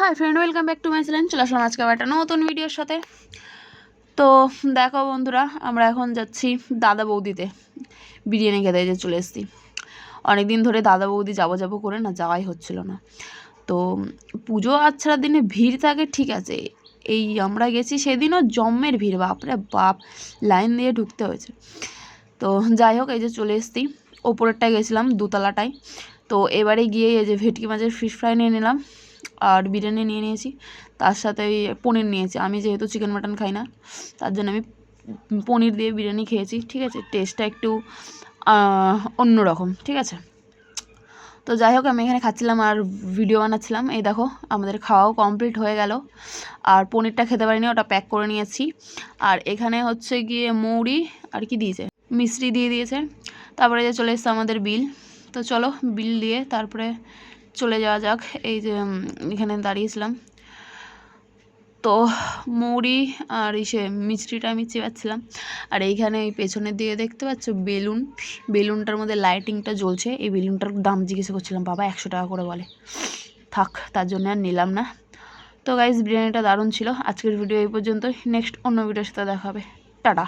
Hi friend, welcome back to my channel. চলে আসলাম আজকে আবার একটা নতুন ভিডিওর সাথে। তো দেখো বন্ধুরা, আমরা এখন যাচ্ছি দাদা বৌদিতে। বিরিয়ানি খেতে যে চলে এসেছি। অনেক দিন ধরে দাদা বৌদি যাব যাব করে না যাওয়াই হচ্ছিল না। তো পুজো আচ্ছার দিনে ভিড় থাকে, ঠিক আছে। এই আমরা গেছি সেদিনও জম্মের ভিড়, বাপরে বাপ, লাইন দিয়ে ঢুকতে হয়েছে। তো যাই হোক, এই যে চলে এসেছি। ওপরেরটায় গেছিলাম, দুতলাটায়। তো এবারে গিয়ে এই যে ভেটকি মাছের ফিশ ফ্রাই নিয়ে নিলাম। আর বিরিয়ানি নিয়ে নিয়েছি। তার সাথে ওই পনির নিয়েছি। আমি যেহেতু চিকেন মাটন খাই না, তার জন্য আমি পনির দিয়ে বিরিয়ানি খেয়েছি, ঠিক আছে? টেস্টটা একটু অন্য রকম ঠিক আছে? তো যাই হোক, আমি এখানে খাচ্ছিলাম আর ভিডিও বানাচ্ছিলাম। এই দেখো, আমাদের খাওয়াও কমপ্লিট হয়ে গেল। আর পনিরটা খেতে পারিনি, ওটা প্যাক করে নিয়েছি। আর এখানে হচ্ছে গিয়ে মৌরি, আর কি দিয়েছে? মিষ্টি দিয়ে দিয়েছে। তারপরে যে চলে এসছে আমাদের বিল। তো চলো, বিল দিয়ে তারপরে চলে যাওয়া যাক। এই যে এখানে দাঁড়িয়েছিলাম। তো মৌরি আর ইসে মিষ্টিটা আমি চেবাচ্ছিলাম। আর এইখানে এই পেছনের দিকে দেখতে পাচ্ছ বেলুন। বেলুনটার মধ্যে লাইটিংটা জ্বলছে। এই বেলুনটার দাম জিজ্ঞাসা করছিলাম, বাবা, একশো টাকা করে বলে। থাক, তার জন্য আর নিলাম না। তো গাইজ বিরিয়ানিটা দারুণ ছিল। আজকের ভিডিও এই পর্যন্ত নেক্সট অন্য ভিডিওর সাথে দেখা হবে। টাটা।